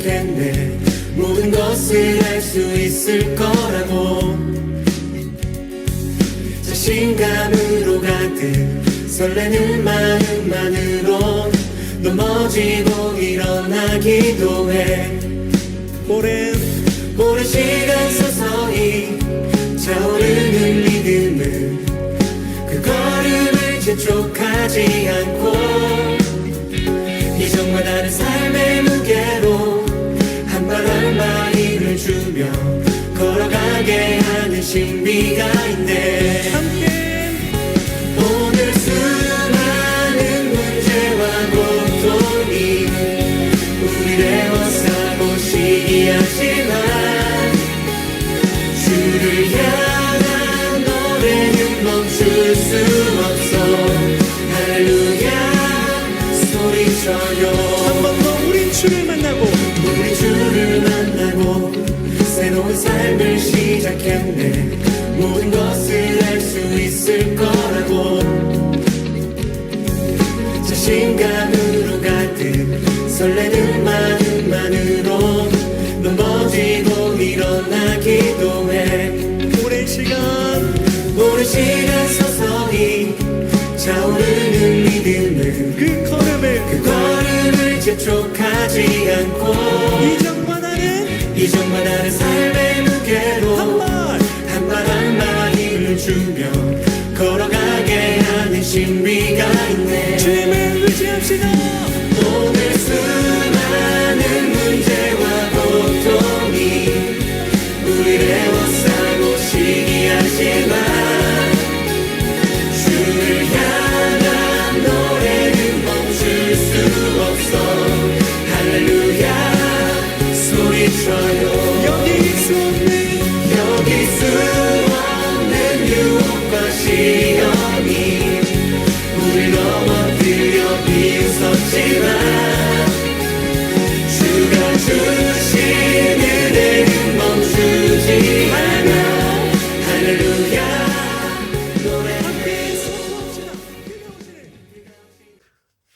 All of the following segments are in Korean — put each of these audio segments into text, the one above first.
시작했네. 모든 것을 할수 있을 거라고. 자신감으로 가득 설레는 마음만으로 넘어지고 일어나기도 해. 오랜 오랜 시간 서서히 차오르는 리듬은 그 걸음을 재촉하지 않고 신비가 있네. 오늘 수많은 문제와 고통이 우리를 애워싸고 시기 하지만 주를 향한 노래는 멈출 수 없어. 할렐루야 소리쳐요. 한 번 더 우린 주를 만 삶을 시작했네. 모든 것을 할수 있을 거라고. 자신감으로 가득 설레는 마음만으로. 넘어지고 일어나기도 해 오랜 시간 오랜 시간 서서히 차오르는 믿음은 그 걸음을 그 걸음을 재촉하지 않고 이전과 다른 이전과 다른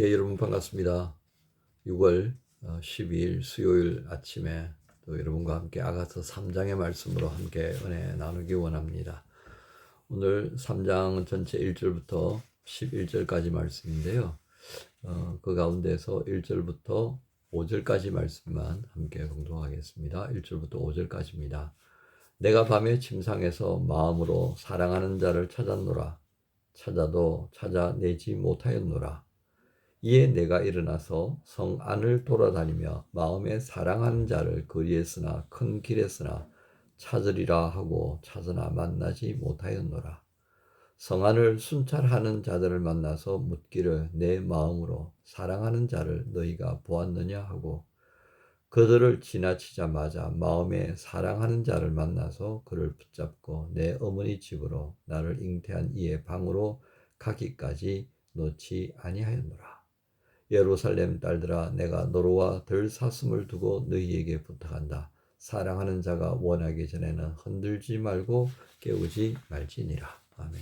예, 여러분 반갑습니다. 6월 12일 수요일 아침에 또 여러분과 함께 아가서 3장의 말씀으로 함께 은혜 나누기 원합니다. 오늘 3장 전체 1절부터 11절까지 말씀인데요. 어, 그 가운데서 1절부터 5절까지 말씀만 함께 공동하겠습니다. 1절부터 5절까지입니다. 내가 밤에 침상에서 마음으로 사랑하는 자를 찾았노라. 찾아도 찾아내지 못하였노라. 이에 내가 일어나서 성 안을 돌아다니며 마음에 사랑하는 자를 거리에서나 큰 길에서나 찾으리라 하고 찾으나 만나지 못하였노라. 성 안을 순찰하는 자들을 만나서 묻기를 내 마음으로 사랑하는 자를 너희가 보았느냐 하고 그들을 지나치자마자 마음에 사랑하는 자를 만나서 그를 붙잡고 내 어머니 집으로 나를 잉태한 이의 방으로 가기까지 놓지 아니하였노라. 예루살렘 딸들아 내가 너로와 덜 사슴을 두고 너희에게 부탁한다. 사랑하는 자가 원하기 전에는 흔들지 말고 깨우지 말지니라. 아멘.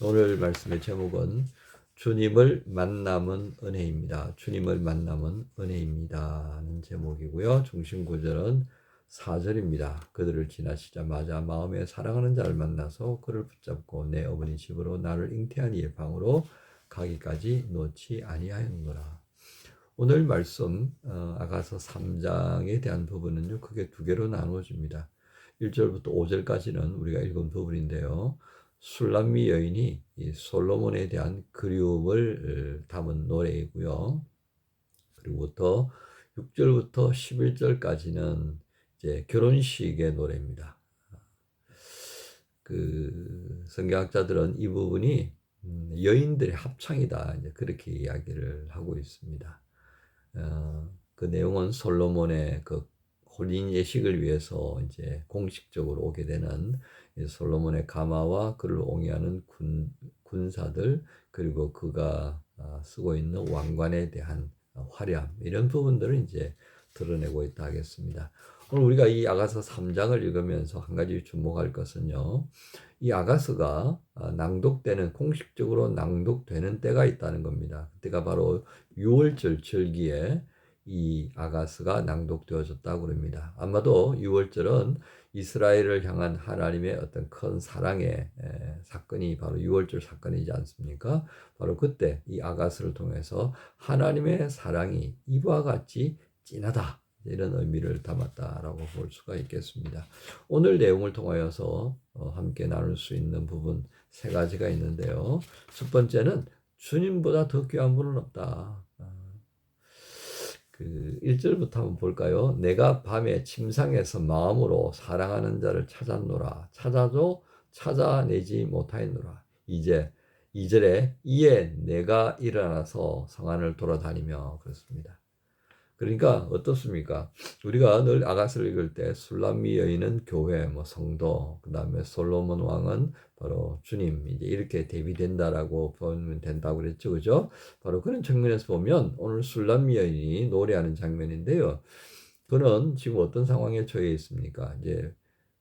오늘 말씀의 제목은 주님을 만남은 은혜입니다. 주님을 만남은 은혜입니다. 하는 제목이고요. 중심 구절은 4절입니다. 그들을 지나치자마자 마음에 사랑하는 자를 만나서 그를 붙잡고 내 어머니 집으로 나를 잉태한 이의 방으로 가기까지 놓지 아니하였노라. 오늘 말씀 어, 아가서 3장에 대한 부분은요. 크게 두 개로 나누어집니다. 1절부터 5절까지는 우리가 읽은 부분인데요. 술람미 여인이 이 솔로몬에 대한 그리움을 어, 담은 노래이고요. 그리고부터 6절부터 11절까지는 이제 결혼식의 노래입니다. 그 성경학자들은 이 부분이 음, 여인들의 합창이다 이제 그렇게 이야기를 하고 있습니다. 어, 그 내용은 솔로몬의 그 혼인 예식을 위해서 이제 공식적으로 오게 되는 솔로몬의 가마와 그를 옹이하는 군, 군사들 그리고 그가 아, 쓰고 있는 왕관에 대한 화려함 이런 부분들을 이제 드러내고 있다 하겠습니다. 오늘 우리가 이 아가서 3장을 읽으면서 한 가지 주목할 것은요. 이 아가서가 아, 낭독되는 공식적으로 낭독되는 때가 있다는 겁니다. 그때가 바로 6월절 절기에 이 아가스가 낭독되어졌다고 그럽니다. 아마도 6월절은 이스라엘을 향한 하나님의 어떤 큰 사랑의 에, 사건이 바로 6월절 사건이지 않습니까? 바로 그때 이 아가스를 통해서 하나님의 사랑이 이와 같이 진하다. 이런 의미를 담았다라고 볼 수가 있겠습니다. 오늘 내용을 통하여서 어, 함께 나눌 수 있는 부분 세 가지가 있는데요. 첫 번째는 주님보다 더 귀한 분은 없다. 아, 그 1절부터 한번 볼까요? 내가 밤에 침상에서 마음으로 사랑하는 자를 찾았노라. 찾아도 찾아내지 못하였노라. 이제 2절에 이에 내가 일어나서 성안을 돌아다니며 그렇습니다. 그러니까 어떻습니까? 우리가 늘 아가스를 읽을 때 술람미 여인은 교회, 뭐 성도, 그 다음에 솔로몬 왕은 바로 주님 이제 이렇게 대비된다라고 보면 된다고 그랬죠, 그죠? 바로 그런 측면에서 보면 오늘 술람미 여인이 노래하는 장면인데요. 그는 지금 어떤 상황에 처해 있습니까? 이제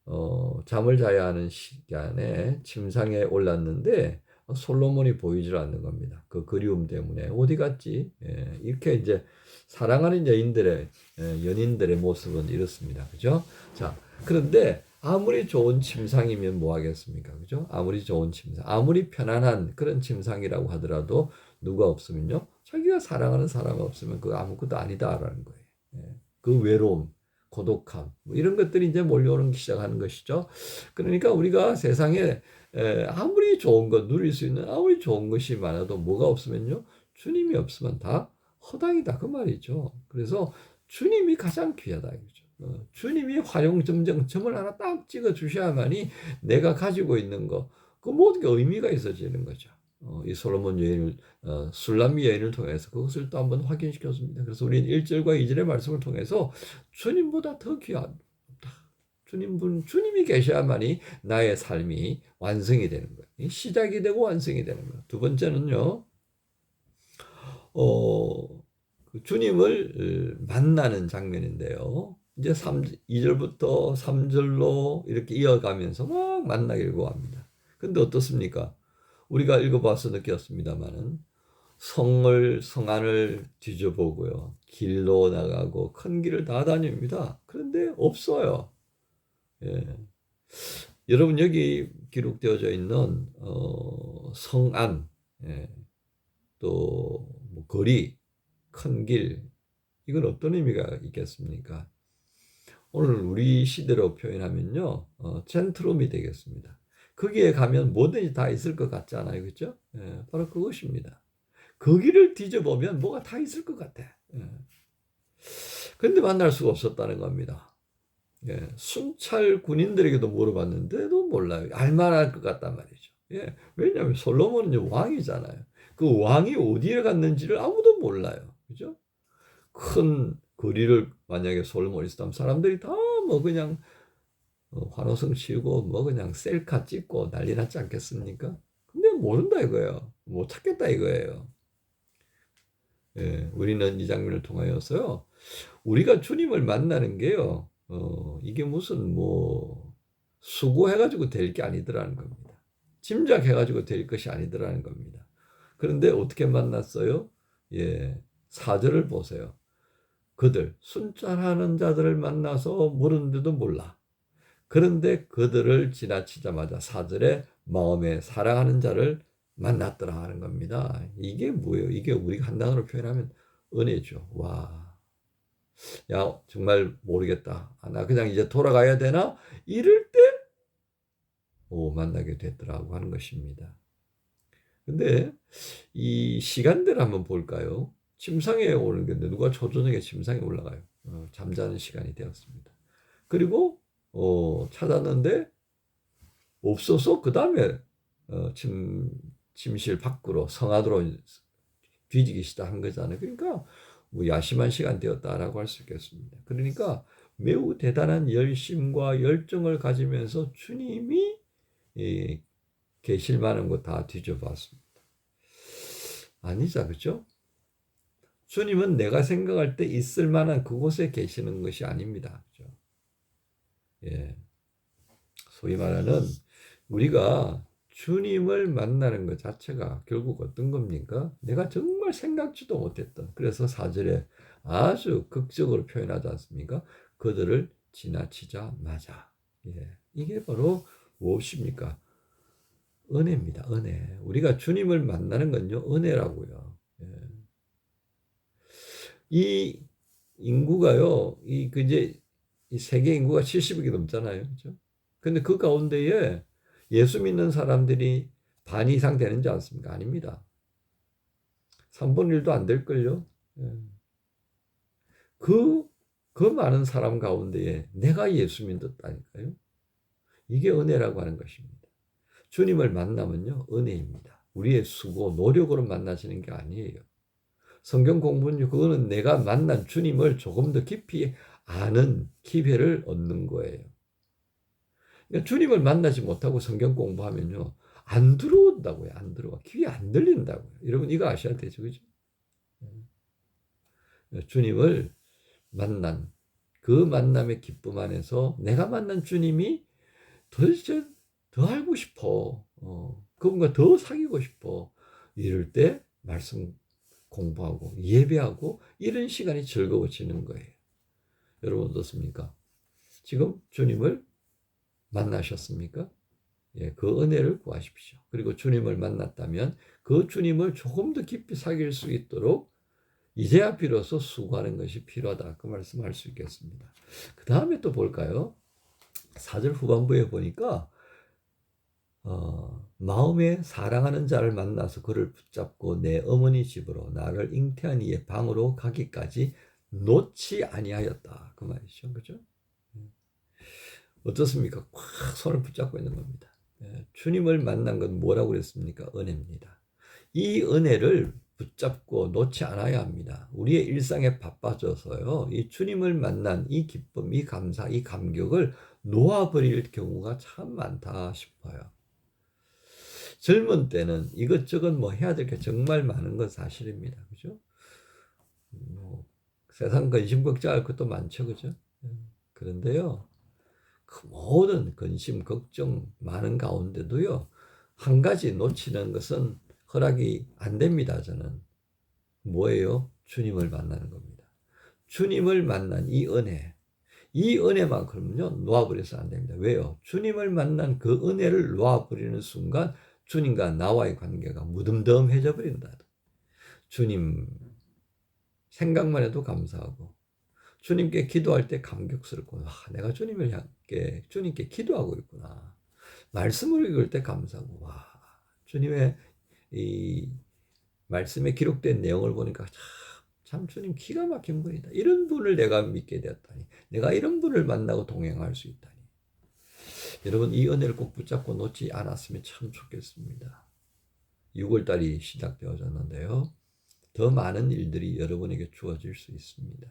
어, 잠을 자야 하는 시간에 침상에 올랐는데 솔로몬이 보이질 않는 겁니다. 그 그리움 때문에 어디 갔지? 예, 이렇게 이제 사랑하는 여인들의 예, 연인들의 모습은 이렇습니다. 그죠? 자, 그런데 아무리 좋은 침상이면 뭐 하겠습니까? 그죠? 아무리 좋은 침상, 아무리 편안한 그런 침상이라고 하더라도 누가 없으면요. 자기가 사랑하는 사람 없으면 그 아무것도 아니다라는 거예요. 예, 그 외로움, 고독함, 뭐 이런 것들이 이제 몰려오는 시작하는 것이죠. 그러니까 우리가 세상에 에, 아무리 좋은 것 누릴 수 있는 아무리 좋은 것이 많아도 뭐가 없으면요 주님이 없으면 다 허당이다 그 말이죠. 그래서 주님이 가장 귀하다 이거죠. 어, 주님이 활용점정점을 하나 딱 찍어 주셔야만이 내가 가지고 있는 거 그 모든 게 의미가 있어지는 거죠. 어, 이 솔로몬 여인을 어, 술람미 여인을 통해서 그것을 또 한번 확인시켰습니다. 그래서 우리는 1절과 2절의 말씀을 통해서 주님보다 더 귀한 주님분 주님이 계셔야만이 나의 삶이 완성이 되는 거예요. 시작이 되고 완성이 되는 거예요. 두 번째는요. 어, 그 주님을 만나는 장면인데요. 이제 3, 2절부터 3절로 이렇게 이어가면서 막 만나기를 구합니다. 근데 어떻습니까? 우리가 읽어봐서 느꼈습니다만은 성을 성안을 뒤져보고요. 길로 나가고 큰 길을 다 다닙니다. 그런데 없어요. 예. 여러분 여기 기록되어져 있는 어, 성안, 예. 또 뭐 거리, 큰 길, 이건 어떤 의미가 있겠습니까? 오늘 우리 시대로 표현하면요, 어, 젠트롬이 되겠습니다. 거기에 가면 뭐든지 다 있을 것 같지 않아요, 그렇죠? 예, 바로 그것입니다. 거기를 뒤져보면 뭐가 다 있을 것 같아. 예. 근데 만날 수가 없었다는 겁니다. 예, 순찰 군인들에게도 물어봤는데도 몰라요. 알만할 것 같단 말이죠. 예, 왜냐하면 솔로몬은 왕이잖아요. 그 왕이 어디에 갔는지를 아무도 몰라요. 그죠? 큰 거리를 만약에 솔로몬이 있었다면 사람들이 다 뭐 그냥 어, 환호성 치고 뭐 그냥 셀카 찍고 난리 났지 않겠습니까? 근데 모른다 이거예요. 못 찾겠다 이거예요. 예, 우리는 이 장면을 통하여서요. 우리가 주님을 만나는 게요. 어, 이게 무슨 뭐 수고해가지고 될 게 아니더라는 겁니다. 짐작해가지고 될 것이 아니더라는 겁니다. 그런데 어떻게 만났어요? 예, 사절을 보세요. 그들 순찰하는 자들을 만나서 물은데도 몰라. 그런데 그들을 지나치자마자 사절에 마음에 사랑하는 자를 만났더라 하는 겁니다. 이게 뭐예요? 이게 우리가 한 단어로 표현하면 은혜죠. 와. 야, 정말 모르겠다. 아, 나 그냥 이제 돌아가야 되나? 이럴 때, 오, 만나게 됐더라고 하는 것입니다. 근데 이 시간대를 한번 볼까요? 침상에 오는 건데 누가 초저녁에 침상에 올라가요. 어, 잠자는 시간이 되었습니다. 그리고 어, 찾았는데 없어서 그 다음에 어, 침 침실 밖으로 성안으로 뒤지기 시작한 거잖아요. 그러니까 뭐 야심한 시간되었다라고 할 수 있겠습니다. 그러니까 매우 대단한 열심과 열정을 가지면서 주님이 예, 계실 만한 거 다 뒤져봤습니다. 아니죠, 그죠? 주님은 내가 생각할 때 있을 만한 그곳에 계시는 것이 아닙니다. 그죠? 예. 소위 말하는 우리가 주님을 만나는 것 자체가 결국 어떤 겁니까? 내가 정말 생각지도 못했던 그래서 사절에 아주 극적으로 표현하지 않습니까? 그들을 지나치자마자 예, 이게 바로 무엇입니까? 은혜입니다. 은혜. 우리가 주님을 만나는 건요 은혜라고요. 예. 이 인구가요, 이 그제 이 세계 인구가 70억이 넘잖아요, 그렇죠? 근데 그 가운데에 예수 믿는 사람들이 반 이상 되는지 않습니까? 아닙니다. 3분의 1도 안 될걸요. 예. 그, 그 많은 사람 가운데에 내가 예수 믿었다니까요. 이게 은혜라고 하는 것입니다. 주님을 만나면요, 은혜입니다. 우리의 수고, 노력으로 만나시는 게 아니에요. 성경 공부는요, 그거는 내가 만난 주님을 조금 더 깊이 아는 기회를 얻는 거예요. 그러니까 주님을 만나지 못하고 성경 공부하면요, 안 들어온다고요, 안 들어와. 귀에 안 들린다고요. 여러분, 이거 아셔야 되죠, 그죠? 주님을 만난, 그 만남의 기쁨 안에서 내가 만난 주님이 도대체 더 알고 싶어. 어, 그분과 더 사귀고 싶어. 이럴 때 말씀 공부하고 예배하고 이런 시간이 즐거워지는 거예요. 여러분 어떻습니까? 지금 주님을 만나셨습니까? 예, 그 은혜를 구하십시오. 그리고 주님을 만났다면 그 주님을 조금 더 깊이 사귈 수 있도록 이제야 비로소 수고하는 것이 필요하다. 그 말씀할 수 있겠습니다. 그 다음에 또 볼까요? 사절 후반부에 보니까 어, 마음에 사랑하는 자를 만나서 그를 붙잡고 내 어머니 집으로 나를 잉태한 이의 방으로 가기까지 놓지 아니하였다. 그 말이죠. 그죠? 어떻습니까? 꽉 손을 붙잡고 있는 겁니다. 예, 주님을 만난 건 뭐라고 그랬습니까? 은혜입니다. 이 은혜를 붙잡고 놓지 않아야 합니다. 우리의 일상에 바빠져서요. 이 주님을 만난 이 기쁨, 이 감사, 이 감격을 놓아버릴 경우가 참 많다 싶어요. 젊은 때는 이것저것 뭐 해야 될 게 정말 많은 건 사실입니다. 그죠? 뭐 세상 근심 걱정할 것도 많죠. 그죠? 그런데요. 그 모든 근심 걱정 많은 가운데도요. 한 가지 놓치는 것은 허락이 안 됩니다. 저는 뭐예요? 주님을 만나는 겁니다. 주님을 만난 이 은혜, 이 은혜만큼은요 놓아버려서 안 됩니다. 왜요? 주님을 만난 그 은혜를 놓아버리는 순간 주님과 나와의 관계가 무덤덤해져 버린다. 주님 생각만 해도 감사하고 주님께 기도할 때 감격스럽고 와, 내가 주님을 향해 주님께 기도하고 있구나. 말씀을 읽을 때 감사하고 와 주님의 이 말씀에 기록된 내용을 보니까 참, 참 주님 기가 막힌 분이다. 이런 분을 내가 믿게 되었다니. 내가 이런 분을 만나고 동행할 수 있다니. 여러분 이 은혜를 꼭 붙잡고 놓지 않았으면 참 좋겠습니다. 6월달이 시작되어졌는데요. 더 많은 일들이 여러분에게 주어질 수 있습니다.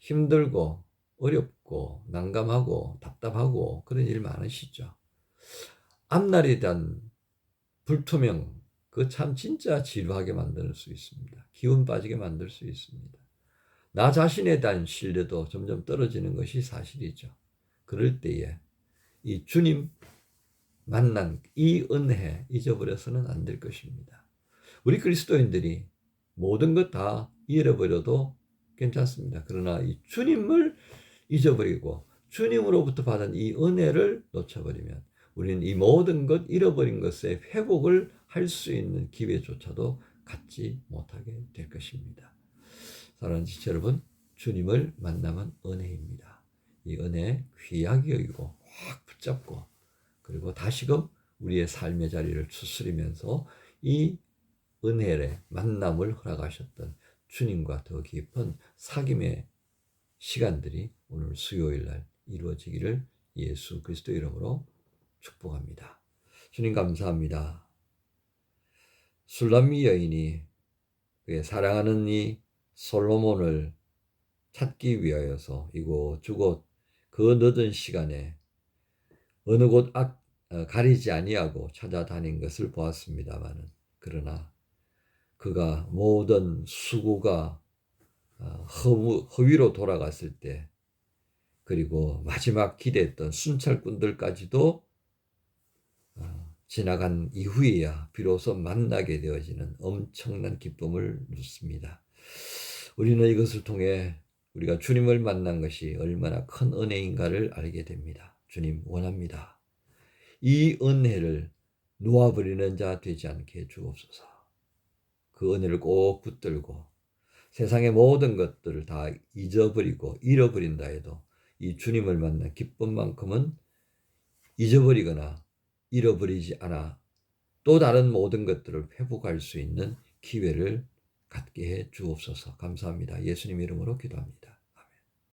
힘들고 어렵고 난감하고 답답하고 그런 일 많으시죠. 앞날에 대한 불투명 그 참 진짜 지루하게 만들 수 있습니다. 기운 빠지게 만들 수 있습니다. 나 자신에 대한 신뢰도 점점 떨어지는 것이 사실이죠. 그럴 때에 이 주님 만난 이 은혜 잊어버려서는 안 될 것입니다. 우리 그리스도인들이 모든 것 다 잃어버려도 괜찮습니다. 그러나 이 주님을 잊어버리고 주님으로부터 받은 이 은혜를 놓쳐버리면 우리는 이 모든 것 잃어버린 것의 회복을 할 수 있는 기회조차도 갖지 못하게 될 것입니다. 사랑하는 지체 여러분, 주님을 만나면 은혜입니다. 이 은혜 귀하게 여기고 확 붙잡고 그리고 다시금 우리의 삶의 자리를 추스리면서 이 은혜의 만남을 허락하셨던 주님과 더 깊은 사귐의 시간들이 오늘 수요일 날 이루어지기를 예수 그리스도 이름으로 축복합니다. 주님 감사합니다. 술람미 여인이 그의 사랑하는 이 솔로몬을 찾기 위하여서 이곳 저곳 그 늦은 시간에 어느 곳 악, 어, 가리지 아니하고 찾아다닌 것을 보았습니다마는 그러나 그가 모든 수고가 어, 허무, 허위로 돌아갔을 때 그리고 마지막 기대했던 순찰꾼들까지도 어, 지나간 이후에야 비로소 만나게 되어지는 엄청난 기쁨을 누습니다. 우리는 이것을 통해 우리가 주님을 만난 것이 얼마나 큰 은혜인가를 알게 됩니다. 주님 원합니다. 이 은혜를 놓아버리는 자 되지 않게 주옵소서. 그 은혜를 꼭 붙들고 세상의 모든 것들을 다 잊어버리고 잃어버린다 해도 이 주님을 만난 기쁨만큼은 잊어버리거나 잃어버리지 않아 또 다른 모든 것들을 회복할 수 있는 기회를 갖게 해 주옵소서. 감사합니다. 예수님 이름으로 기도합니다.